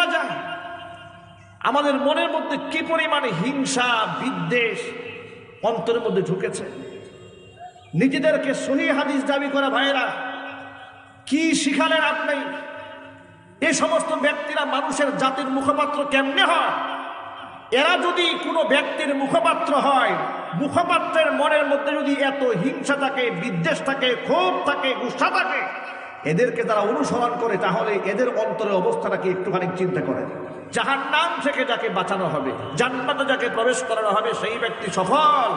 করা যায়। আমাদের মনের মধ্যে কি পরিমাণে হিংসা, বিদ্বেষ অন্তরের মধ্যে ঢুকেছে? নিজেদেরকে সহি হাদিস দাবি করা ভাইরা কি শিখালেন আপনি? এ সমস্ত ব্যক্তিরা মানুষের জাতির মুখপাত্র কেমনে হয়? এরা যদি কোনো ব্যক্তির মুখপাত্র হয়, মুখপাত্রের মনের মধ্যে যদি এত হিংসা থাকে, বিদ্বেষ থাকে, ক্ষোভ থাকে, গুসা থাকে এদেরকে তারা অনুসরণ করে, তাহলে এদের অন্তরের অবস্থাটাকে একটুখানি চিন্তা করে। যাহার নাম থেকে যাকে বাঁচানো হবে, জান্নাতে যাকে প্রবেশ করানো হবে, সেই ব্যক্তি সফল।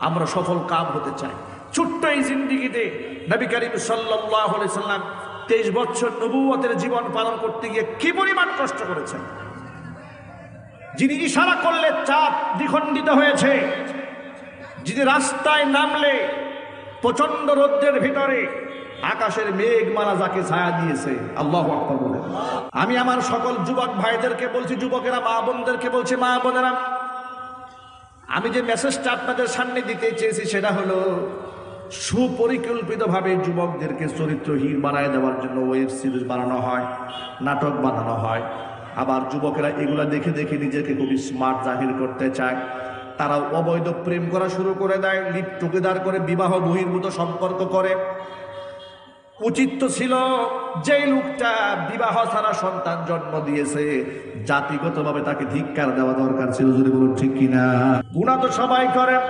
আমরা সফল কাম হতে চাই। ছোট্ট এই জিন্দিগিতে নবী করিম সাল্লাহ সাল্লাম তেইশ বছর নবুয়তের জীবন পালন করতে গিয়ে কি পরিমাণ কষ্ট করেছেন? যিনি ইশারা করলে চাপ দ্বিখণ্ডিত হয়েছে, যিনি রাস্তায় নামলে প্রচণ্ড রৌদ্রের ভিতরে আকাশের মেঘমালা যাকে ছায়া দিয়েছে, আল্লাহ বলে। আমি আমার সকল যুবক ভাইদেরকে বলছি, যুবকেরা, মা বোনদেরকে বলছি, মা বোনেরা, আমি যে মেসেজটা আপনাদের সামনে দিতে চেয়েছি সেটা হলো, সুপরিকল্পিতভাবে যুবকদেরকে চরিত্রহীন বানায় দেওয়ার জন্য ওয়েব সিরিজ বানানো হয়, নাটক বানানো হয়। আবার যুবকেরা এগুলো দেখে দেখে নিজেকে খুবই স্মার্ট জাহির করতে চায়। তারা অবৈধ প্রেম করা শুরু করে দেয় লিপ টুকেদার করে বিবাহ বহির্ভূত সম্পর্ক করে। উচিত তো ছিল যে লোকটা বিবাহ ছাড়া সন্তান জন্ম দিয়েছে, জাতিগতভাবে তাকে ধিক্কার দেওয়া দরকার ছিল, যদি বলুন ঠিক কিনা। গুণা তো সবাই করেন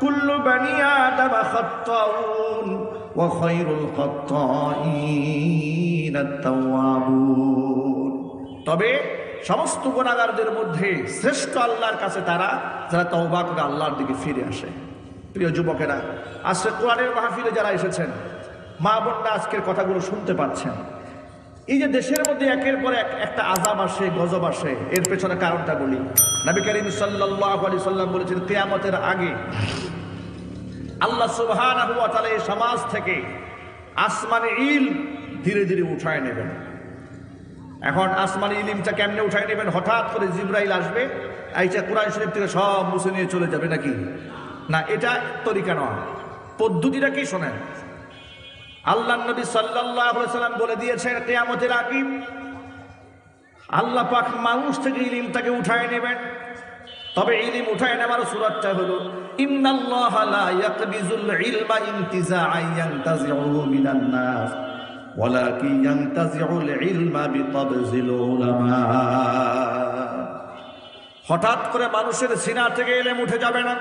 কুল্লু বানিয়া দাবা আত-তাওয়াবুন। তবে সমস্ত গুণাগারদের মধ্যে শ্রেষ্ঠ আল্লাহর কাছে তারা, যারা তওবা আল্লাহর দিকে ফিরে আসে। প্রিয় যুবকেরা, আজকে কোরআনের মাহফিলে যারা এসেছেন মা বোনরা আজকের কথাগুলো শুনতে পাচ্ছেন। এই যে দেশের মধ্যে একের পর এক একটা আজাব আসে, গজব আসে, এর পেছনে কারণটা বলি। নবী করিম আলাইহি সাল্লাম বলেছেন, কিয়ামতের আগে আল্লাহ তাআলা এই সমাজ থেকে আসমানে ইল ধীরে ধীরে উঠায় নেবেন। এখন আসমানি ইলিমটা কেমনে উঠায় নেবেন? হঠাৎ করে জিব্রাইল আসবে, আইসা কোরআন শরীফ থেকে সব মুছে নিয়ে চলে যাবে নাকি? না, এটা তরিকা নয়। পদ্ধতিটা কি শোনেন? আল্লাহ নবী সাল্লাম বলে দিয়েছেন, কেয়ামতের আগে আল্লাহ পাক মানুষ থেকে ইলিমটাকে উঠায় নেবেন। তবে ইলিম উঠায় নেবার সুরাতটা হলো হঠাৎ করে মানুষের সিনা থেকে ইলম উঠে যাবে না।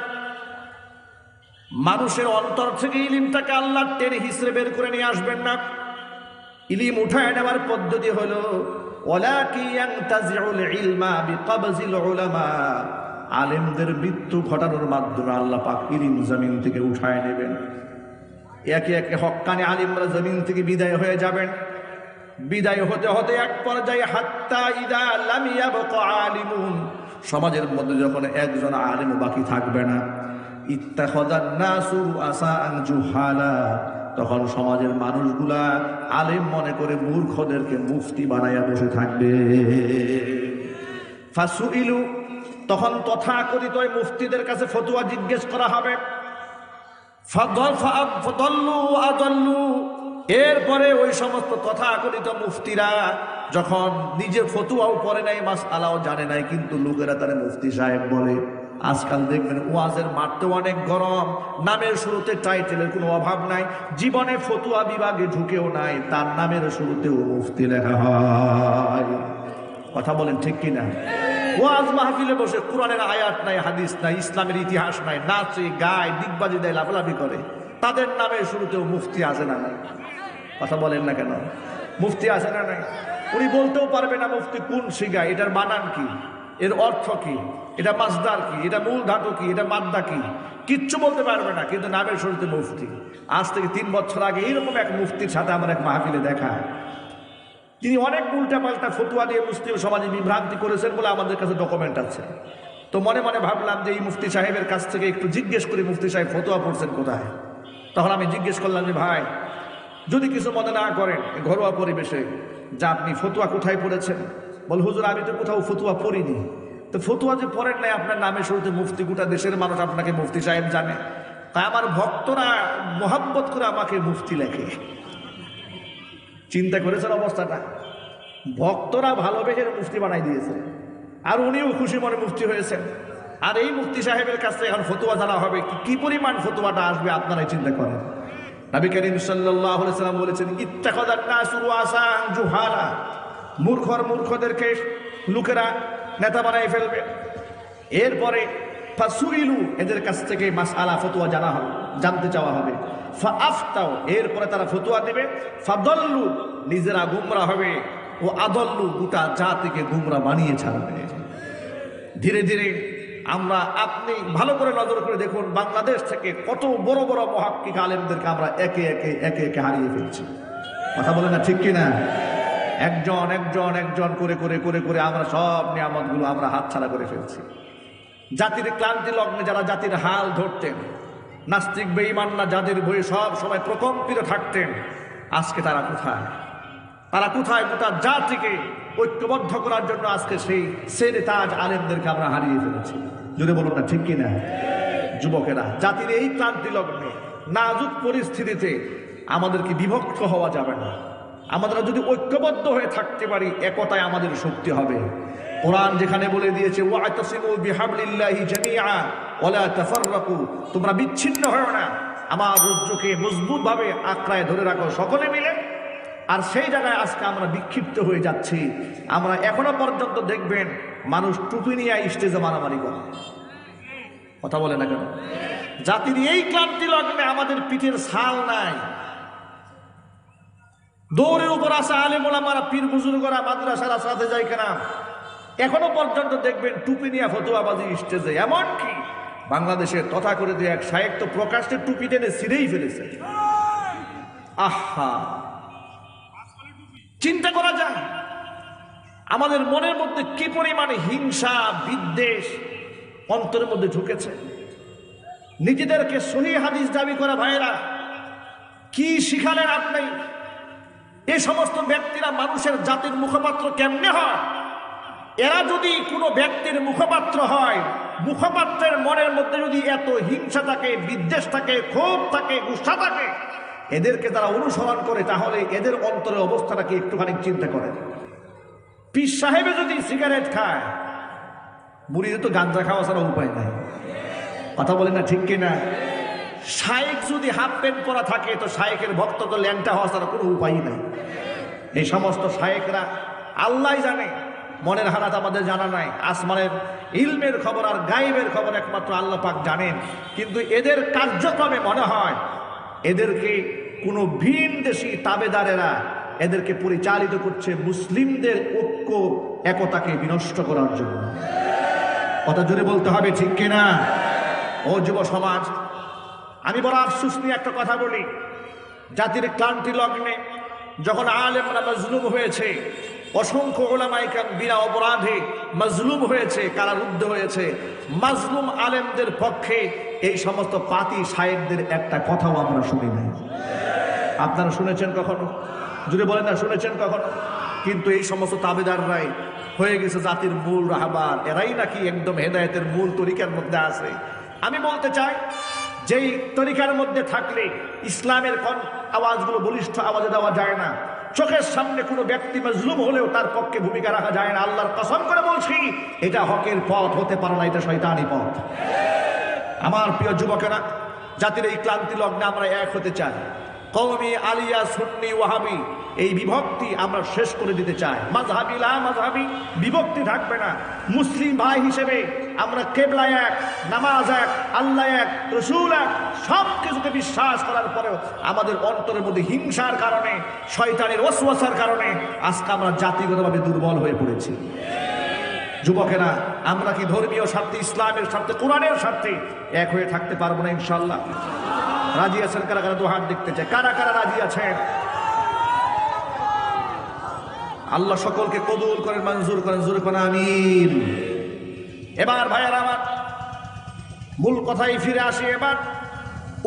মানুষের অন্তর থেকে ইলিমটাকে আল্লাহ টেনে হিসেবে বের করে নিয়ে আসবেন না। ইলিম উঠায় নেওয়ার পদ্ধতি হলো আলেমদের মৃত্যু ঘটানোর মাধ্যমে আল্লাহ পাক ইলিম জমিন থেকে উঠায় নেবেন। একে একে হক্কানি আলিমরা জমিন থেকে বিদায় হয়ে যাবেন। বিদায় হতে হতে এক পর্যায়ে হাত্তা ইদা লামিয়া আলিমুন। সমাজের মধ্যে যখন একজন আলিম বাকি থাকবে না তখন সমাজের মানুষগুলা আলেম মনে করে মূর্খদেরকে মুফতি বানাইয়া বসে থাকবে। ফাসুইলু, তখন তথাকথিত মুফতিদের কাছে ফতুয়া জিজ্ঞেস করা হবে। এরপরে ওই সমস্ত তথাকথিত মুফতিরা যখন নিজে ফতুয়াও পরে নাই মাস আলাও জানে নাই, কিন্তু লোকেরা তারা মুফতি সাহেব বলে। আজকাল দেখবেন ওয়াজের মাঠতেও অনেক গরম, নামের শুরুতে টাইটেলের কোনো অভাব নাই, জীবনে ফতুয়া বিভাগে ঢুকেও নাই, তার নামের শুরুতেও মুফতি লেখা হয়। কথা বলেন ঠিক কিনা? ওয়াজ মাহফিলে বসে কোরআনের আয়াত নাই, হাদিস নাই, ইসলামের ইতিহাস নাই, নাচে, গায়, দিগবাজি দেয়, লাফালাফি করে। তাদের নামের শুরুতেও মুফতি আসে না নাই। কথা বলেন না কেন? মুফতি আসে না নাই? উনি বলতেও পারবে না মুফতি কোন শিগায়, এটার বানান কি? এর অর্থ কি? এটা মাসদার কি? এটা মূল ধাতু কি? এটা মাদ্দা কি? কিচ্ছু বলতে পারবে না, কিন্তু নামের শুরুতে মুফতি। আজ থেকে তিন বছর আগে এইরকম এক মুফতির সাথে আমার এক মাহফিলে দেখা তিনি অনেক উল্টা পাল্টা ফতুয়া দিয়ে মুসলিম সমাজে বিভ্রান্তি করেছেন বলে আমাদের কাছে ডকুমেন্ট আছে। তো মনে মনে ভাবলাম যে এই মুফতি সাহেবের কাছ থেকে একটু জিজ্ঞেস করি, মুফতি সাহেব ফতুয়া পড়ছেন কোথায়? তখন আমি জিজ্ঞেস করলাম যে, ভাই, যদি কিছু মনে না করেন ঘরোয়া পরিবেশে, যা আপনি ফতুয়া কোথায় পড়েছেন? বল, হুজুর, আমি তো কোথাও ফতুয়া পড়িনি। তো ফতুয়া যে পড়েন নাই, আপনার নামে শুরুতে মুফতি, গোটা দেশের মানুষ আপনাকে মুফতি সাহেব জানে। তাই আমার ভক্তরা মোহাব্বত করে আমাকে মুফতি লেখে। চিন্তা করেছেন অবস্থাটা? ভক্তরা ভালোবেসে মুফতি বানাই দিয়েছে। আর উনিও খুশি মনে মুফতি হয়েছেন। আর এই মুফতি সাহেবের কাছে এখন ফতুয়া জানা হবে কি- পরিমাণ ফতুয়াটা আসবে, আপনারাই চিন্তা করেন। নবী করিম সাল্লাম বলেছেন ইত্তাখাদান নাসু রুআসান জুহালা। মূর্খর মূর্খদেরকে লোকেরা নেতা বানাই ফেলবে। এরপরে এদের কাছ থেকে মাসআলা, ফতুয়া জানা হবে, জানতে চাওয়া হবে। ফা আফতাও এরপরে তারা ফতুয়া দেবে। ফাদল্লু, নিজেরা গুমরা হবে। ও আদল্লু গোটা জাতিকে গুমরা বানিয়ে ছাড়বে। ধীরে ধীরে আমরা আপনি ভালো করে নজর করে দেখুন, বাংলাদেশ থেকে কত বড় বড় মহাক্কিক আলেমদেরকে আমরা একে একে একে একে হারিয়ে ফেলছি। কথা বলে না ঠিক কিনা? একজন একজন একজন করে করে করে করে আমরা সব নিয়ামতগুলো আমরা হাতছাড়া করে ফেলছি। জাতির ক্লান্তি লগ্নে যারা জাতির হাল ধরতেন, নাস্তিক বেঈমান্না যাদের বই সব সময় প্রকম্পিত থাকতেন, আজকে তারা কোথায়? তারা কোথায়? গোটা জাতিকে ঐক্যবদ্ধ করার জন্য আজকে সেই সেরে তাজ আলেমদেরকে আমরা হারিয়ে ফেলেছি। যদি বলুন না, ঠিক কিনা? যুবকেরা, জাতির এই ক্লান্তি লগ্নে, নাজুক পরিস্থিতিতে আমাদেরকে বিভক্ত হওয়া যাবে না? আমরা যদি ঐক্যবদ্ধ হয়ে থাকতে পারি একতায় আমাদের শক্তি হবে। কোরআন যেখানে বলে দিয়েছে তোমরা বিচ্ছিন্ন হও না। আমার রুদ্রকে মজবুতভাবে আঁকড়ায় ধরে রাখো সকলে মিলে। আর সেই জায়গায় আজকে আমরা বিক্ষিপ্ত হয়ে যাচ্ছি। আমরা এখনও পর্যন্ত দেখবেন, মানুষ টুপি নিয়ে স্টেজে মারামারি করে। কথা বলে না কেন? জাতির এই ক্লান্তি লগ্নে আমাদের পিঠের ছাল নাই। দৌড়ের উপর আসা আলে মোলামারা পীর বুজুর্গরা, মাদ্রাসারা সাথে যায় কেনা? এখনও পর্যন্ত দেখবেন টুপি নিয়ে ফতুয়াবাজি স্টেজে। এমনকি বাংলাদেশের তথা করে দিয়ে এক শায়েক তো টুপি টেনে ছিঁড়েই ফেলেছে। আহা! চিন্তা করা যায় আমাদের মনের মধ্যে কি পরিমাণে হিংসা, বিদ্বেষ অন্তরের মধ্যে ঢুকেছে? নিজেদেরকে সহি হাদিস দাবি করা ভাইরা কি শিখালেন আপনি? এই সমস্ত ব্যক্তিরা মানুষের জাতির মুখপাত্র কেমনে হয়? এরা যদি কোনো ব্যক্তির মুখপাত্র হয়, মুখপাত্রের মনের মধ্যে যদি এত হিংসা থাকে, বিদ্বেষ থাকে, ক্ষোভ থাকে, গুসা থাকে, এদেরকে তারা অনুসরণ করে, তাহলে এদের অন্তরের অবস্থাটাকে একটুখানি চিন্তা করে পীর সাহেবে যদি সিগারেট খায় বুড়িদের তো গাঞ্জা খাওয়া ছাড়া উপায় নাই। কথা বলে না ঠিক কিনা? শায়েক যদি হাফ প্যান্ট পরা থাকে, তো শায়েকের ভক্ত তো ল্যাংটা হওয়া ছাড়া কোনো উপায় নাই। এই সমস্ত শায়েকরা আল্লাহ জানে, মনের হারাত আমাদের জানা নাই। আসমানের ইলমের খবর আর গাইবের খবর একমাত্র আল্লাহ পাক জানেন। কিন্তু এদের কার্যক্রমে মনে হয় এদেরকে কোনো ভিন দেশি তাবেদারেরা এদেরকে পরিচালিত করছে মুসলিমদের ঐক্য, একতাকে বিনষ্ট করার জন্য? কথা জোরে বলতে হবে, ঠিক কিনা? ও যুব সমাজ আমি বড় আফসুস নিয়ে একটা কথা বলি। জাতির ক্লান্তি লগ্নে যখন আলেমরা মজলুম হয়েছে, অসংখ্য ওলামাইকান বিনা অপরাধে মজলুম হয়েছে, কারারুদ্ধ হয়েছে। মাজলুম আলেমদের পক্ষে এই সমস্ত পাতি সাহেবদের একটা কথাও আমরা শুনি নাই। আপনারা শুনেছেন কখনো? যদি বলেন না, শুনেছেন কখনো? কিন্তু এই সমস্ত তাবেদাররাই হয়ে গেছে জাতির মূল রাহবার। এরাই নাকি একদম হেদায়েতের মূল তরিকার মধ্যে আছে। আমি বলতে চাই যেই তরিকার মধ্যে থাকলে ইসলামের কোন আওয়াজগুলো বলিষ্ঠ আওয়াজে দেওয়া যায় না। চোখের সামনে কোনো ব্যক্তি মজলুম হলেও তার পক্ষে ভূমিকা রাখা যায় না। আল্লাহর কসম করে বলছি, এটা হকের পথ হতে পারে না, এটা শয়তানি পথ। আমার প্রিয় যুবকেরা, জাতির এই ক্লান্তি লগ্নে আমরা এক হতে চাই। কওমি আলিয়া সুন্নি ওয়াহাবি। এই বিভক্তি আমরা শেষ করে দিতে চাই। মাঝহাবি লা মাঝহাবি বিভক্তি থাকবে না। মুসলিম ভাই হিসেবে আমরা কেবলা এক, নামাজ এক, আল্লাহ এক, রসুল এক সব কিছুকে বিশ্বাস করার পরেও আমাদের অন্তরের মধ্যে হিংসার কারণে, শয়তানের ওসওয়াসার কারণে আজকে আমরা জাতিগতভাবে দুর্বল হয়ে পড়েছি। যুবকেরা, আমরা কি ধর্মীয় স্বার্থে, ইসলামের স্বার্থে, কোরআনের স্বার্থে এক হয়ে থাকতে পারব না ইনশাল্লাহ রাজি আছেন কারা কারা? দোহার দেখতে চায়। কারা কারা রাজি আছেন? আল্লাহ সকলকে কবুল করেন, মঞ্জুর করেন, জোর করেন আমিন। এবার ভাইয়ার আমার মূল কথাই ফিরে আসি। এবার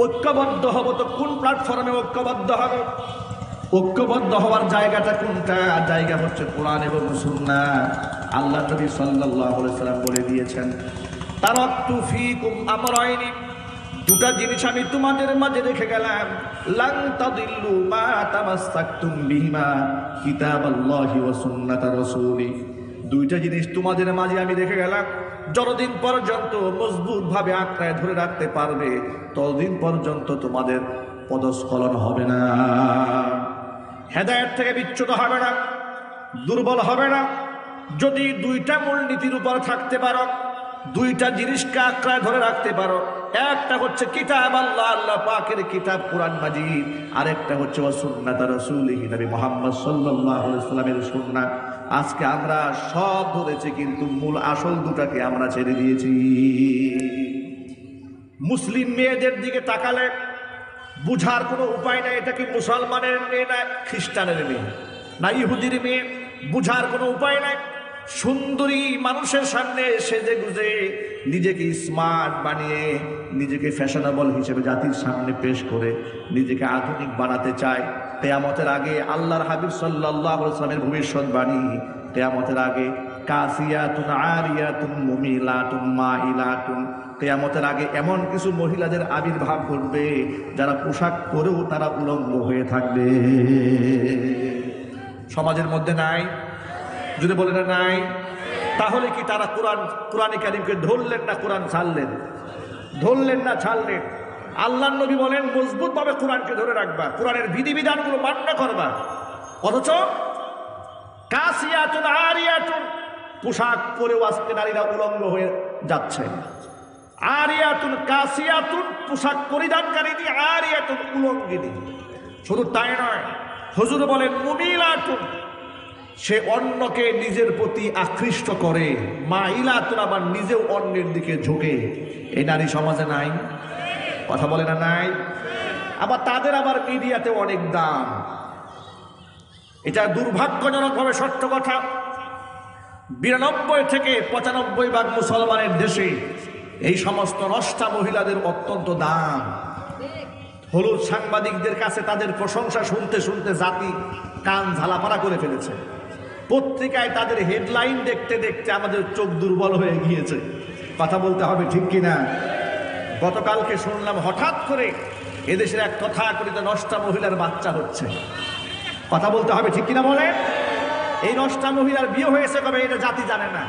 ঐক্যবদ্ধ হব তো কোন প্ল্যাটফর্মে ঐক্যবদ্ধ হবে? ঐক্যবদ্ধ হওয়ার জায়গাটা কোনটা? জায়গা হচ্ছে কোরআন এবং সুন্না। আল্লাহ নবী আলাইহি সাল্লাম বলে দিয়েছেন, তারাক্তু ফীকুম আমরাইনি। দুটা জিনিস আমি তোমাদের মাঝে রেখে গেলাম। লাং তাদিল্লু মা তামাসসাকতুম বিহিমা কিতাবাল্লাহি ওয়া সুন্নাতা রাসূলি। দুইটা জিনিস তোমাদের মাঝে আমি রেখে গেলাম। যতদিন পর্যন্ত মজবুত ভাবে আঁকড়ায় ধরে রাখতে পারবে, ততদিন পর্যন্ত তোমাদের পদস্খলন হবে না। হেদায়েত থেকে বিচ্যুত হবে না, দুর্বল হবে না। যদি দুইটা মূলনীতির উপর থাকতে পারো, দুইটা জিনিসকে আঁকড়ায় ধরে রাখতে পারো একটা হচ্ছে কিতাব আল্লাহ আল্লাহ পাকের কিতাব কোরআন মাজিদ। আরেকটা হচ্ছে সুন্নাত রাসূলিহি, নবী মুহাম্মদ সাল্লাল্লাহু আলাইহি সাল্লামের সুন্নাহ। আজকে আমরা সব ধরেছি, কিন্তু মূল আসল দুটাকে আমরা ছেড়ে দিয়েছি। মুসলিম মেয়েদের দিকে তাকালে বুঝার কোনো উপায় নাই, এটা কি মুসলমানের মেয়ে না খ্রিস্টানের মেয়ে? না ইহুদির মেয়ে, বুঝার কোনো উপায় নাই। সুন্দরী মানুষের সামনে সেজে গুজে নিজেকে স্মার্ট বানিয়ে নিজেকে ফ্যাশনেবল হিসেবে জাতির সামনে পেশ করে নিজেকে আধুনিক বানাতে চায়। তেয়ামতের আগে আল্লাহর হাবিব সাল্লাহ সাল্লামের ভবিষ্যৎবাণী তেয়ামতের আগে কাসিয়াতুন আরিয়াতুন মুমিলাতুন মাইলাতুন। কেয়ামতের আগে এমন কিছু মহিলাদের আবির্ভাব ঘটবে যারা পোশাক পরেও তারা উলঙ্গ হয়ে থাকবে। সমাজের মধ্যে নাই যদি বলে না, নাই। তাহলে কি তারা কোরআন কোরআন কারিমকে ধরলেন না কোরআন ছাড়লেন? ধরলেন না, ছাড়লেন। আল্লাহ নবী বলেন, মজবুত ভাবে কোরআনকে ধরে রাখবা। কোরআনের বিধিবিধানগুলো মান্য করবা। অথচ কাসিয়াতুন, আরিয়াতুন, পোশাক পরেও আজকে নারীরা উলঙ্গ হয়ে যাচ্ছে। আরিয়াতুন, কাসিয়াতুন, পোশাক পরিধানকারিনী আরিয়াতুন, উলঙ্গিনী। শুধু তাই নয়, হজুর বলেন, মুমিলাতুন সে অন্যকে নিজের প্রতি আকৃষ্ট করে। মা ইলাতুন আবার নিজেও অন্যের দিকে ঝুঁকে। এই নারী সমাজে নাই। কথা বলে না নাই? আবার তাদের আবার মিডিয়াতে অনেক দাম। এটা দুর্ভাগ্যজনকভাবে সত্য কথা। বিরানব্বই থেকে পঁচানব্বই ভাগ মুসলমানের দেশে এই সমস্ত নষ্টা মহিলাদের অত্যন্ত দাম। হলুদ সাংবাদিকদের কাছে তাদের প্রশংসা শুনতে শুনতে জাতি কান ঝালাপাড়া করে ফেলেছে। পত্রিকায় তাদের হেডলাইন দেখতে দেখতে আমাদের চোখ দুর্বল হয়ে গিয়েছে। কথা বলতে হবে ঠিক কিনা? গতকালকে শুনলাম হঠাৎ করে এদেশের এক কথা তথাকথিত নষ্টা মহিলার বাচ্চা হচ্ছে। কথা বলতে হবে ঠিক কিনা বলে এই নষ্টা মহিলার বিয়ে হয়েছে কবে? এটা জাতি জানে না।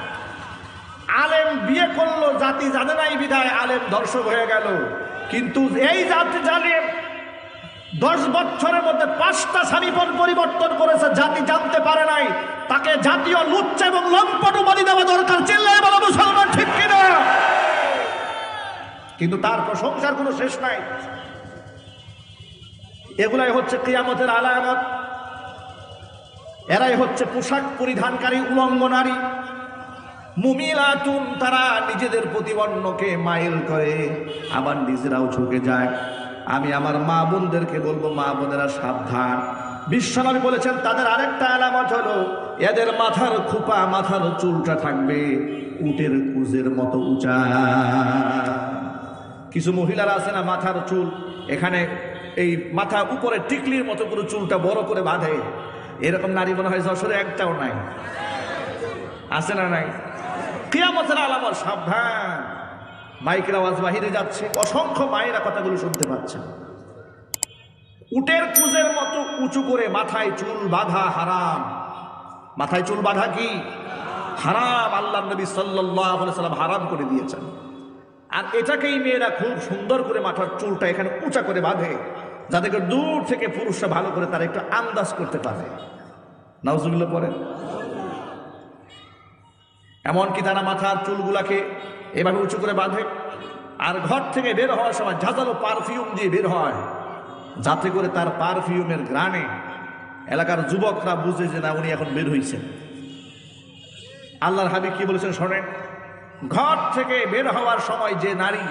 আলেম বিয়ে করল, জাতি জানে না এই বিধায় আলেম ধর্ষক হয়ে গেল। কিন্তু এই জাতি জানে দশ বছরের মধ্যে পাঁচটা স্বামী পরিবর্তন করেছে, জাতি জানতে পারে নাই। তাকে জাতীয় লুচ্চা এবং লম্পট উপাধি দেওয়া দরকার, চিল্লায় বলো মুসলমান, ঠিক কিনা? কিন্তু তার প্রশংসার কোনো শেষ নাই। এগুলাই হচ্ছে কিয়ামতের আলামত। এরাই হচ্ছে পোশাক পরিধানকারী উলঙ্গ নারী। মুমিলাতুন, তারা নিজেদের প্রতিবন্ধকে মাইল করে, আবার নিজেরাও ঝুঁকে যায়। আমি আমার মা বোনদেরকে বলব, মা বোনেরা সাবধান। বিশ্বনবী বলেছেন, তাদের আরেকটা আলামত হলো, এদের মাথার খোপা, মাথার চুলটা থাকবে উটের কুজের মতো উঁচা। কিছু মহিলারা আছে না, মাথার চুল, এখানে এই মাথা উপরে টিকলির মতো করে চুলটা বড় করে বাঁধে। এরকম নারী মনে হয় যশোরে একটাও নাই। আছে না নাই? কিয়ামতের আলামত, সাবধান। মাইকের আওয়াজ বাহিরে যাচ্ছে। অসংখ্য মায়েরা কথাগুলো শুনতে পাচ্ছেন। উটের কুজের মতো উঁচু করে মাথায় চুল বাঁধা হারাম। মাথায় চুল বাঁধা কি? হারাম আল্লাহ নবী সাল্লাম হারাম করে দিয়েছেন। আর এটাকেই মেয়েরা খুব সুন্দর করে মাথার চুলটা এখানে উঁচা করে বাঁধে, যাদেরকে দূর থেকে পুরুষরা ভালো করে তারা একটু আন্দাজ করতে পারে। নাউজুবিল্লা পরে এমনকি তারা মাথার চুলগুলাকে এভাবে উঁচু করে বাঁধে। আর ঘর থেকে বের হওয়ার সময় ঝাঁঝালো পারফিউম দিয়ে বের হয়। যাতে করে তার পারফিউমের গ্রানে এলাকার যুবকরা বুঝে যে না, উনি এখন বের হয়েছেন আল্লাহর হাবিব কি বলেছেন শোনেন? ঘর থেকে বের হওয়ার সময় যে নারী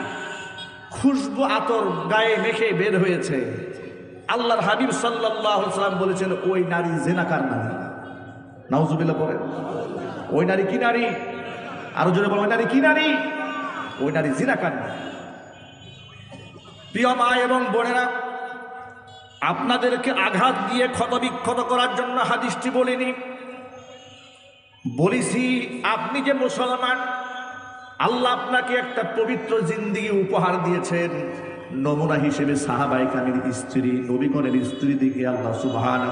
খুশবু আতর গায়ে মেখে বের হয়েছে, আল্লাহর হাবিব সাল্লাম বলেছেন, ওই নারী জেনাকার নারী। নাউজুবিল্লা পরে ওই নারী কি নারী? আরও জোরে বলো, ওই নারী কি নারী? ওই নারী জিনাকার প্রিয় মা এবং বোনেরা, আপনাদেরকে আঘাত দিয়ে ক্ষতবিক্ষত করার জন্য হাদিসটি বলিনি। বলিছি, আপনি যে মুসলমান, আল্লাহ আপনাকে একটা পবিত্র জিন্দিগি উপহার দিয়েছেন। নমুনা হিসেবে সাহাবাই কামের স্ত্রী নবীগণের স্ত্রী দিকে আল্লাহ সুবাহান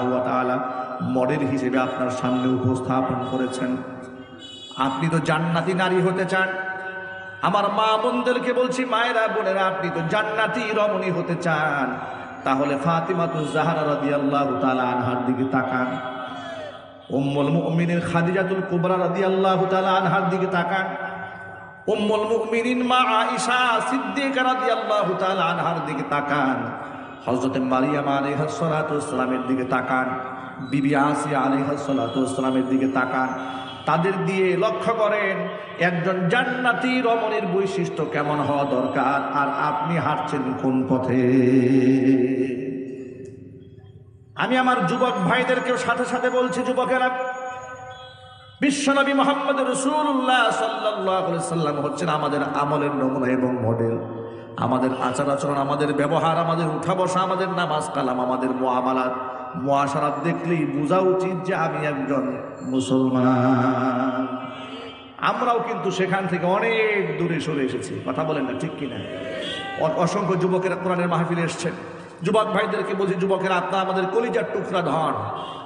মডেল হিসেবে আপনার সামনে উপস্থাপন করেছেন। আপনি তো জান্নাতি নারী হতে চান। আমার মা বোনদেরকে বলছি, মায়েরা, বোনেরা, আপনি তো জান্নাতি রমণী হতে চান। তাহলে ফাতিমাতু জাহারা রাদিয়াল্লাহু তাআলা আনহার দিকে তাকান। উম্মুল মুমিনিন খাদিজাতুল কুবরা রাদিয়াল্লাহু তাআলা আনহার দিকে তাকান। উম্মুল মুমিনিন মা আয়েশা সিদ্দিকা রাদিয়াল্লাহু তাআলা আনহার দিকে তাকান। হযরত মারিয়াম আলাইহাস সালাতু ওয়াসসালামের দিকে তাকান। বিবি আসিয়া আলাইহাস সালাতু ওয়াসসালামের দিকে তাকান। তাদের দিয়ে লক্ষ্য করেন, একজন জান্নাতি রমণীর বৈশিষ্ট্য কেমন হওয়া দরকার? আর আপনি হাঁটছেন কোন পথে? আমি আমার যুবক ভাইদেরকেও সাথে সাথে বলছি, যুবকেরা, বিশ্বনবী মোহাম্মদ রসুল্লাহ সাল্লাহ সাল্লাম হচ্ছেন আমাদের আমলের নমুনা এবং মডেল। আমাদের আচার আচরণ আমাদের ব্যবহার, আমাদের উঠা বসা আমাদের নামাজ কালাম আমাদের মোয়ামালাত মহাসারাত দেখলেই বোঝা উচিত যে আমি একজন মুসলমান। আমরাও কিন্তু সেখান থেকে অনেক দূরে সরে এসেছি। কথা বলেন না, ঠিক কিনা? অসংখ্য যুবকেরা কোরআনের মাহফিলে এসছেন। যুবক ভাইদেরকে বলছি, যুবকের, আপনারা আমাদের কলিজার টুকরা ধন।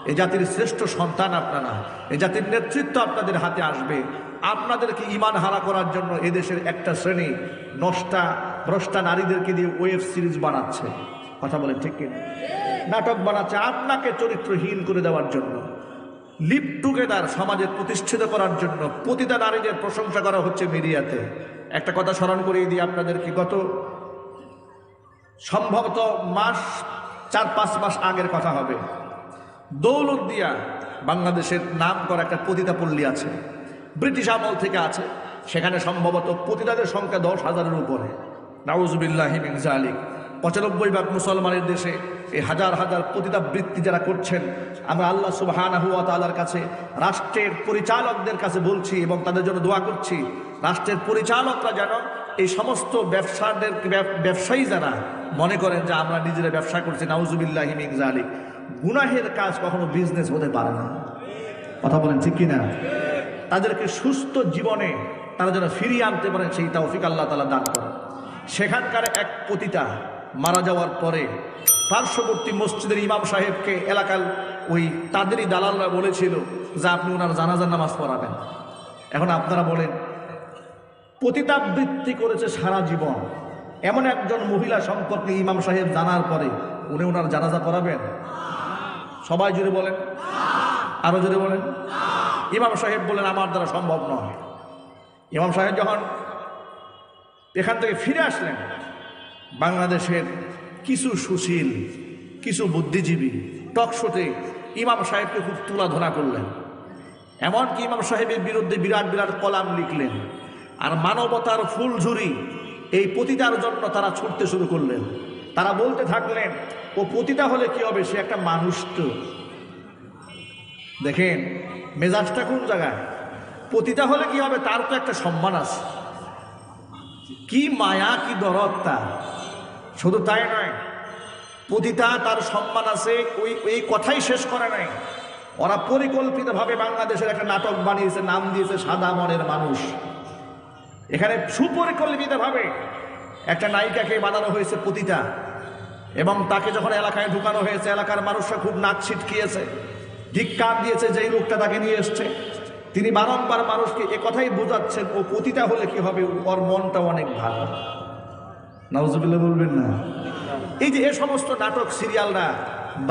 এই জাতির শ্রেষ্ঠ সন্তান আপনারা। এই জাতির নেতৃত্ব আপনাদের হাতে আসবে। আপনাদেরকে ইমান হারা করার জন্য এদেশের একটা শ্রেণি নষ্টা, ভ্রষ্টা নারীদেরকে দিয়ে ওয়েব সিরিজ বানাচ্ছে। কথা বলেন, ঠিক কিনা? নাটক বানাচ্ছে আপনাকে চরিত্রহীন করে দেওয়ার জন্য। লিপ টুগেদার সমাজে প্রতিষ্ঠিত করার জন্য প্রতিটা নারীদের প্রশংসা করা হচ্ছে মিডিয়াতে। একটা কথা স্মরণ করিয়ে দিই আপনাদেরকে, গত সম্ভবত মাস, চার, পাঁচ মাস আগের কথা হবে। দৌলতদিয়া বাংলাদেশের নাম করা একটা পতিতা পল্লী আছে। ব্রিটিশ আমল থেকে আছে। সেখানে সম্ভবত পতিতাদের সংখ্যা দশ হাজারের উপরে। নাউজুবিল্লাহিমিন জালিক পঁচানব্বই ভাগ মুসলমানের দেশে এই হাজার হাজার পতিতা বৃত্তি যারা করছেন, আমরা আল্লাহ সুবাহানাহু ওয়া তাআলার কাছে, রাষ্ট্রের পরিচালকদের কাছে বলছি এবং তাদের জন্য দোয়া করছি, রাষ্ট্রের পরিচালকরা যেন এই সমস্ত ব্যবসাদের ব্যব- ব্যবসায়ী যারা, মনে করেন যে আমরা নিজেরা ব্যবসা করছি নাউজুবিল্লাহিমিন জালিক গুনাহের কাজ কখনো বিজনেস হতে পারে না। কথা বলেন ঠিক কিনা? তাদেরকে সুস্থ জীবনে তারা যেন ফিরিয়ে আনতে পারেন, সেই তৌফিক আল্লাহ তালা দান করেন। সেখানকার এক পতিতা মারা যাওয়ার পরে পার্শ্ববর্তী মসজিদের ইমাম সাহেবকে এলাকার ওই তাদেরই দালালরা বলেছিল যে আপনি ওনার জানাজার নামাজ পড়াবেন। এখন আপনারা বলেন, পতিতাবৃত্তি করেছে সারা জীবন। এমন একজন মহিলা সম্পর্কে ইমাম সাহেব জানার পরে উনি ওনার জানাজা পড়াবেন? সবাই জুড়ে বলেন। আরও জুড়ে বলেন। ইমাম সাহেব বলেন, আমার দ্বারা সম্ভব নয়। ইমাম সাহেব যখন এখান থেকে ফিরে আসলেন বাংলাদেশের কিছু সুশীল, কিছু বুদ্ধিজীবী টকশোতে ইমাম সাহেবকে খুব তুলাধনা করলেন। এমনকি ইমাম সাহেবের বিরুদ্ধে বিরাট বিরাট কলাম লিখলেন। আর মানবতার ফুলঝুরি এই পতিতার জন্য তারা ছুটতে শুরু করলেন। তারা বলতে থাকলেন, ও পতিতা হলে কি হবে? সে একটা মানুষ তো। দেখেন, মেজাজটা কোন জায়গায়? পতিতা হলে কি হবে? তার তো একটা সম্মান আছে। কি মায়া, কি দরদ তার। শুধু তাই নয়, পতিতা তার সম্মান আছে, ওই এই কথাই শেষ করে নাই। ওরা পরিকল্পিতভাবে বাংলাদেশের একটা নাটক বানিয়েছে, নাম দিয়েছে সাদা মনের মানুষ। এখানে সুপরিকল্পিতভাবে একটা নায়িকাকে বানানো হয়েছে পতিতা। এবং তাকে যখন এলাকায় ঢুকানো হয়েছে, এলাকার মানুষরা খুব নাক ছিটকিয়েছে। ধিক্কার দিয়েছে যেই লোকটা তাকে নিয়ে এসছে। তিনি বারংবার মানুষকে কথাই বোঝাচ্ছেন, ও পতিতা হলে কি হবে? ওর মনটা অনেক ভালো। নাউজুবিল্লাহ বলবেন না। এই যে এ সমস্ত নাটক, সিরিয়ালরা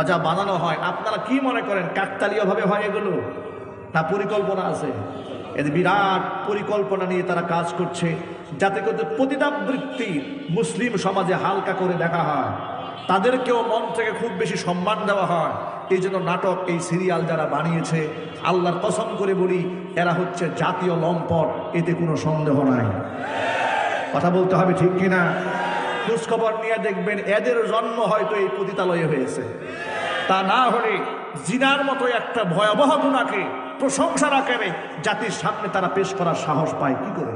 যা বানানো হয়, আপনারা কি মনে করেন, কাকতালীয়ভাবে হয় এগুলো? না, পরিকল্পনা আছে? এদের বিরাট পরিকল্পনা নিয়ে তারা কাজ করছে, যাতে করে পতিতাবৃত্তি মুসলিম সমাজে হালকা করে দেখা হয়। তাদেরকেও মন থেকে খুব বেশি সম্মান দেওয়া হয়। এই জন্য নাটক, এই সিরিয়াল যারা বানিয়েছে, আল্লাহর কসম করে বলি, এরা হচ্ছে জাতীয় লম্পট, এতে কোনো সন্দেহ নাই। কথা বলতে হবে ঠিক কিনা? খোঁজখবর নিয়ে দেখবেন এদের জন্ম হয়তো এই পতিতালয়ে হয়েছে। তা না হলে জিনার মতো একটা ভয়াবহ গুণাকে প্রশংসার আকারে জাতির সামনে তারা পেশ করার সাহস পায়, কি করে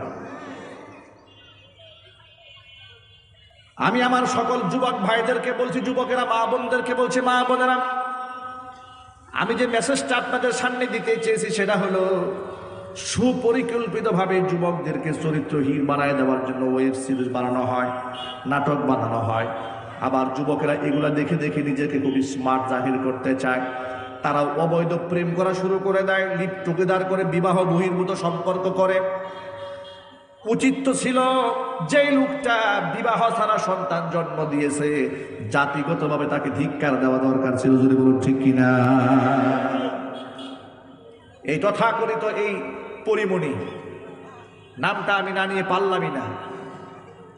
আমি আমার সকল যুবক ভাইদেরকে বলছি, যুবকেরা, মা বোনদেরকে বলছি, মা বোনেরা, আমি যে মেসেজটা আপনাদের সামনে দিতে চেয়েছি সেটা হলো সুপরিকল্পিতভাবে যুবকদেরকে চরিত্রহীন বানায় দেওয়ার জন্য ওয়েব সিরিজ বানানো হয়, নাটক বানানো হয়। আবার যুবকেরা এগুলা দেখে দেখে নিজেকে খুবই স্মার্ট জাহির করতে চায়। তারা অবৈধ প্রেম করা শুরু করে দেয় লিপ টুকেদার করে বিবাহ বহির্ভূত সম্পর্ক করে। উচিত তো ছিল যেই লোকটা বিবাহ ছাড়া সন্তান জন্ম দিয়েছে, জাতিগতভাবে তাকে ধিক্কার দেওয়া দরকার ছিল, যদি বলুন ঠিক কিনা? এই তথাকথিত এই পরিমণি। নামটা আমি না নিয়ে পারলামই না।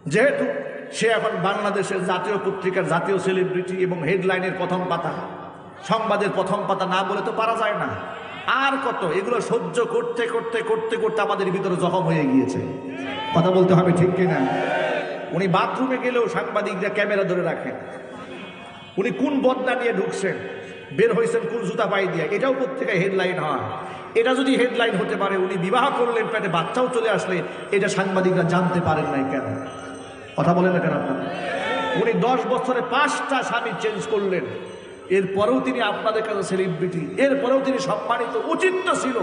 যেহেতু সে এখন বাংলাদেশের জাতীয় পত্রিকার জাতীয় সেলিব্রিটি এবং হেডলাইনের প্রথম পাতা, সংবাদের প্রথম পাতা না বলে তো পারা যায় না। আর কত, এগুলো সহ্য করতে করতে করতে করতে আমাদের ভিতরে জখম হয়ে গিয়েছে। কথা বলতে হবে ঠিক কিনা? উনি বাথরুমে গেলেও সাংবাদিকরা ক্যামেরা ধরে রাখেন। উনি কোন বদনা নিয়ে ঢুকছেন? বের হয়েছেন কোন জুতা পাই দিয়ে। এটাও পত্রিকায় হেডলাইন হয়। এটা যদি হেডলাইন হতে পারে, উনি বিবাহ করলেন, পেটে বাচ্চাও চলে আসলে, এটা সাংবাদিকরা জানতে পারেন নাই কেন? কথা বলেন না কেন আপনারা। উনি দশ বছরে পাঁচটা স্বামী চেঞ্জ করলেন। এরপরেও তিনি আপনাদের কাছে সেলিব্রিটি এরপরেও তিনি সম্মানিত, উচিত ছিল।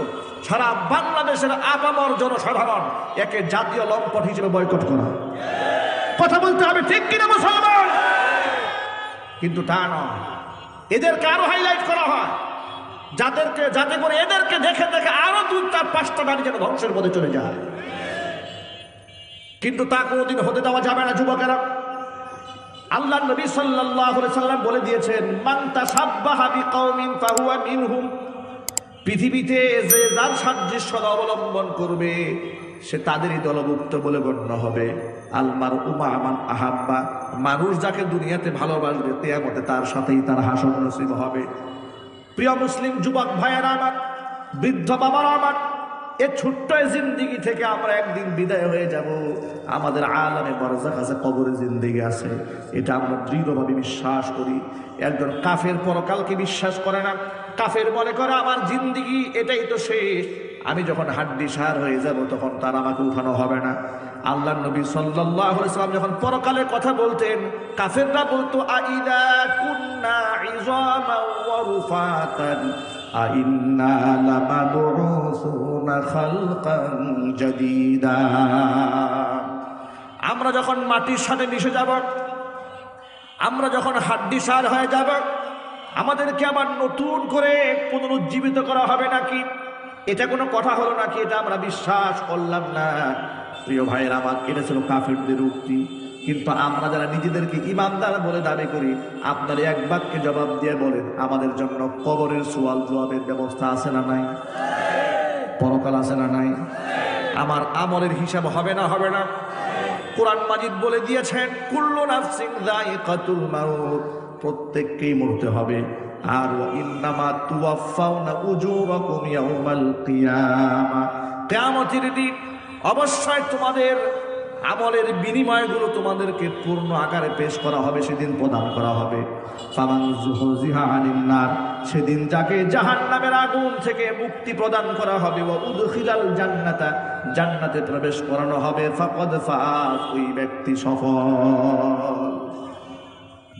সারা বাংলাদেশের আপামর জনসাধারণ একে জাতীয় লম্পট হিসেবে বয়কট করা। কথা বলতে হবে ঠিক কিনা মুসলমান? কিন্তু তা নয়। এদেরকে আরও হাইলাইট করা হয়। যাদেরকে, যাতে করে এদেরকে দেখে দেখে আরও দু চার পাঁচটা নারী যেন ধ্বংসের পথে চলে যায়। কিন্তু তা কোনোদিন হতে দেওয়া যাবে না, যুবকেরা। আল্লাহ নবী আলাইহি সাল্লাম বলে দিয়েছেন, মান তাসাব্বাহা বিকাউমিন ফাহুয়া মিনহুম। পৃথিবীতে যে যার সাদৃশ্যতা অবলম্বন করবে, সে তাদেরই দলভুক্ত বলে গণ্য হবে। আলমার উমা আমান আহাব্বা। মানুষ যাকে দুনিয়াতে ভালোবাসবে তেয়ামতে তার সাথেই তার হাসন নসিব হবে। প্রিয় মুসলিম যুবক ভাইয়েরা আমার, বৃদ্ধ বাবারা আমার, এ ছোট্ট জিন্দিগি থেকে আমরা একদিন বিদায় হয়ে যাব। আমাদের আলামে বরজাক আছে, কবরে জিন্দিগি আছে। এটা আমরা দৃঢ়ভাবে বিশ্বাস করি। একজন কাফের পরকালকে বিশ্বাস করে না। কাফের মনে করে, আমার জিন্দিগি এটাই তো শেষ। আমি যখন হাড্ডি সার হয়ে যাব, তখন তার আমাকে উঠানো হবে না। আল্লাহ নবী সাল্লাম যখন পরকালের কথা বলতেন, কাফেররা বলতো কুন্না আমরা যখন মাটির সাথে মিশে যাব, আমরা যখন হাড্ডি সার হয়ে যাব, আমাদেরকে আবার নতুন করে পুনরুজ্জীবিত করা হবে নাকি? এটা কোনো কথা হলো নাকি? এটা আমরা বিশ্বাস করলাম না। প্রিয় ভাইয়ের আমার, এটা ছিল কাফিরদের উক্তি। কিন্তু আমরা যারা নিজেদেরকে ইমানদার বলে দাবি করি, আপনার এক বাক্যে জবাব দিয়ে বলেন, আমাদের জন্য কবরের সোয়াল জবাবের ব্যবস্থা আছে না নাই? পরকাল আছে না নাই? আমার আমলের হিসাব হবে না হবে না? কোরআন মাজিদ বলে দিয়েছেন, কুল্লু মাউত। প্রত্যেককেই মরতে হবে। আর ইন্নামা তুওয়াফাউনা উজুরাকুম ইয়াউমাল কিয়ামা। কিয়ামতের দিন অবশ্যই তোমাদের আমলের বিনিময়গুলো তোমাদেরকে পূর্ণ আকারে পেশ করা হবে, সেদিন প্রদান করা হবে। সেদিন যাকে জাহান্নামের আগুন থেকে মুক্তি প্রদান করা হবে জান্নাতা, জান্নাতে প্রবেশ করানো হবে। ওই ব্যক্তি সফল।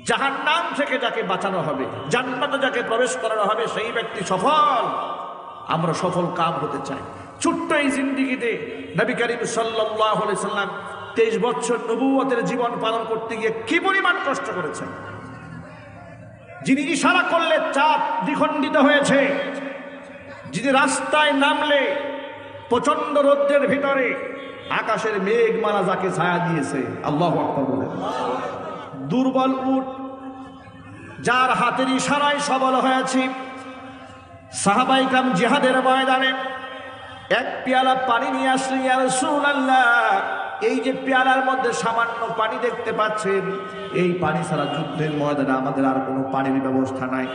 জাহান নাম থেকে যাকে বাঁচানো হবে, জান্নাতে যাকে প্রবেশ করানো হবে, সেই ব্যক্তি সফল। আমরা সফল কাম হতে চাই। ছোট্ট এই জিন্দিগিতে নবী করিম সাল্লাম তেইশ বছর নবুয়তের জীবন পালন করতে গিয়ে কি পরিমাণ কষ্ট করেছেন? যিনি ইশারা করলে চাপ দ্বিখণ্ডিত হয়েছে, যিনি রাস্তায় নামলে প্রচণ্ড রৌদ্রের ভিতরে আকাশের মেঘমালা যাকে ছায়া দিয়েছে, আল্লাহ দুর্বল উঠ যার হাতের ইশারায় সবল হয়েছি সাহাবাইকাম জিহাদের ময়দানে এক পেয়ালা পানি নিয়ে আসলে রাসূলুল্লাহ। এই যে পেয়ালার মধ্যে সামান্য পানি দেখতে পাচ্ছেন, এই পানি ছাড়া যুদ্ধের ময়দানে আমাদের আর কোনো পানির ব্যবস্থা নাই।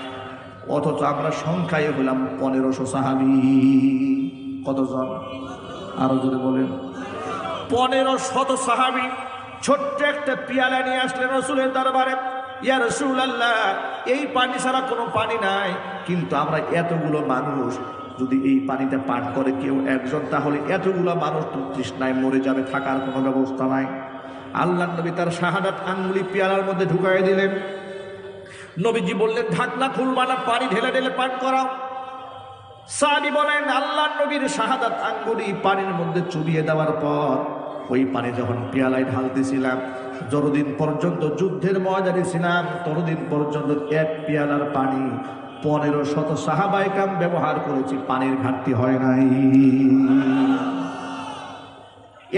অথচ আমরা সংখ্যায় হলাম পনেরোশো সাহাবি। কতজন? আরও যদি বলেন। পনেরো শত সাহাবি। ছোট্ট একটা পিয়ালা নিয়ে আসলেন রসুলের দরবারে, ইয়া রসুল আল্লাহ এই পানি ছাড়া কোনো পানি নাই। কিন্তু আমরা এতগুলো মানুষ যদি এই পানিতে পান করে কেউ একজন, তাহলে এতগুলো মানুষ তৃষ্ণায় মরে যাবে, থাকার কোনো ব্যবস্থা নাই। আল্লাহ নবী তার শাহাদাত আঙ্গুলি পেয়ালার মধ্যে ঢুকাই দিলেন। নবীজি বললেন, ঢাকনা খুলবা না পানি ঢেলে ঢেলে পান করাও। সাহাবি বলেন, আল্লাহ নবীর শাহাদাত আঙ্গুলি পানির মধ্যে চুবিয়ে দেওয়ার পর ওই পানি যখন পেয়ালায় ঢালতেছিলাম, যতদিন পর্যন্ত যুদ্ধের ময়দানে ছিলাম, ততদিন পর্যন্ত এক পেয়ালার পানি পনেরো শত সাহাবাইকাম ব্যবহার করেছি, পানির ঘাটতি হয় নাই।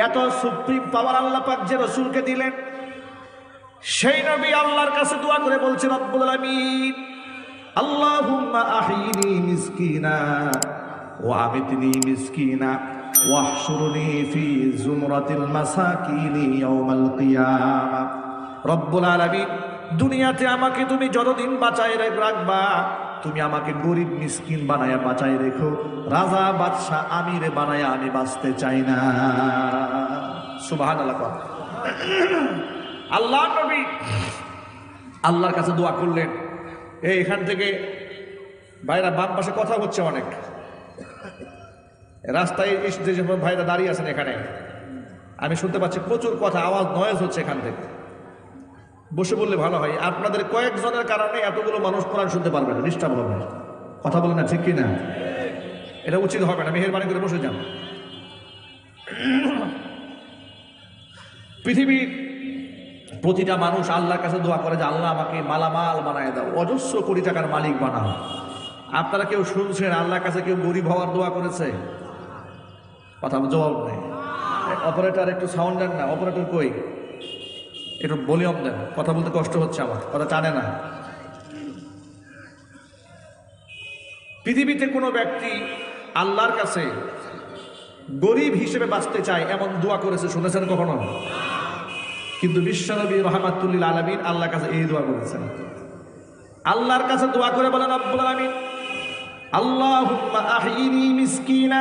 এত সুপ্রিম পাওয়ার আল্লাহ পাক যে রসুলকে দিলেন, সেই নবী আল্লাহর কাছে দোয়া করে বলছেন, রব্বুল আমিন, আল্লাহুম্মা আহিনি মিসকিনা ওয়া আমিতনি মিসকিনা, ওয়াহশুরনি ফি জুমরাতিল মাসাকিনি ইয়াউমাল কিয়ামা। রব্বুল আলামিন, দুনিয়াতে আমাকে তুমি যতদিন বাঁচায় রাখবা তুমি আমাকে গরিব মিসকিন বানায়া বাঁচাই রেখো। রাজা, বাদশাহ, আমিরে বানায়া আমি বাঁচতে চাই না। কর। আল্লাহ নবী আল্লাহর কাছে দোয়া করলেন। এই এখান থেকে ভাইরা বাম পাশে কথা হচ্ছে অনেক। রাস্তায় ভাইরা দাঁড়িয়ে আছেন এখানে, আমি শুনতে পাচ্ছি প্রচুর কথা, আওয়াজ নয়েজ হচ্ছে এখান থেকে। বসে বললে ভালো হয়। আপনাদের কয়েকজনের কারণে এতগুলো মানুষ কোরআন শুনতে পারবে না। ডিস্টার্ব হবে কথা বলে না, ঠিক কি না? এটা উচিত হবে না। মেহরবানি করে বসে যান। পৃথিবীর প্রতিটা মানুষ আল্লাহর কাছে দোয়া করে যে, আল্লাহ আমাকে মালামাল বানায় দাও। অজস্র কোটি টাকার মালিক বানাও। আপনারা কেউ শুনছেন? আল্লাহর কাছে কেউ গরিব হওয়ার দোয়া করেছে? কথা জবাব নেই। অপারেটর একটু সাউন্ড দেন না। অপারেটর কই? একটু ভলিউম দেন কথা বলতে কষ্ট হচ্ছে আমার, কথা টানে না। পৃথিবীতে কোনো ব্যক্তি আল্লাহর কাছে গরিব হিসেবে বাঁচতে চায় এমন দোয়া করেছে, শুনেছেন কখনো? কিন্তু বিশ্বনবী রহমাতুল্লিল আলমিন আল্লাহর কাছে এই দোয়া করেছেন। আল্লাহর কাছে দোয়া করে বলেন আব্বুল আলমিন আল্লাহ মিসকিনা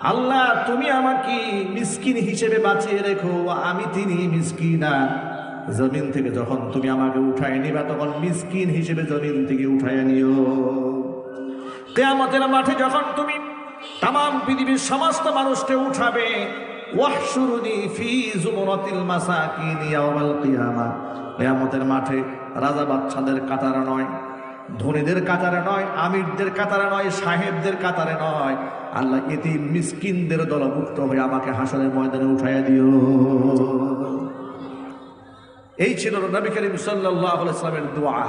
আল্লাহ, তুমি আমাকে মিসকিন হিসেবে বাঁচিয়ে রেখো। আমি তিনি মিসকিনা জমিন থেকে যখন তুমি আমাকে উঠায় নিবা, তখন মিসকিন হিসেবে জমিন থেকে উঠায় নিও। কেয়ামতের মাঠে যখন তুমি তাম পৃথিবীর সমস্ত মানুষকে উঠাবে মাঠে রাজা বাচ্চাদের কাতারে নয় ধনীদের কাতারে নয়, আমিরদের কাতারে নয়, সাহেবদের কাতারে নয়। আল্লাহ এটি মিসকিনদের দলভুক্ত হয়ে আমাকে হাসনের ময়দানে উঠাইয়া দিও এই ছিল নবী করিম সাল্লাহ ইসলামের দোয়া।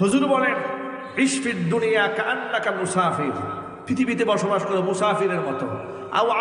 হুজুর বলেন ইসফির দুনিয়া কান্নাকা মুসাফির। পৃথিবীতে বসবাস করে মুসাফিরের মতো।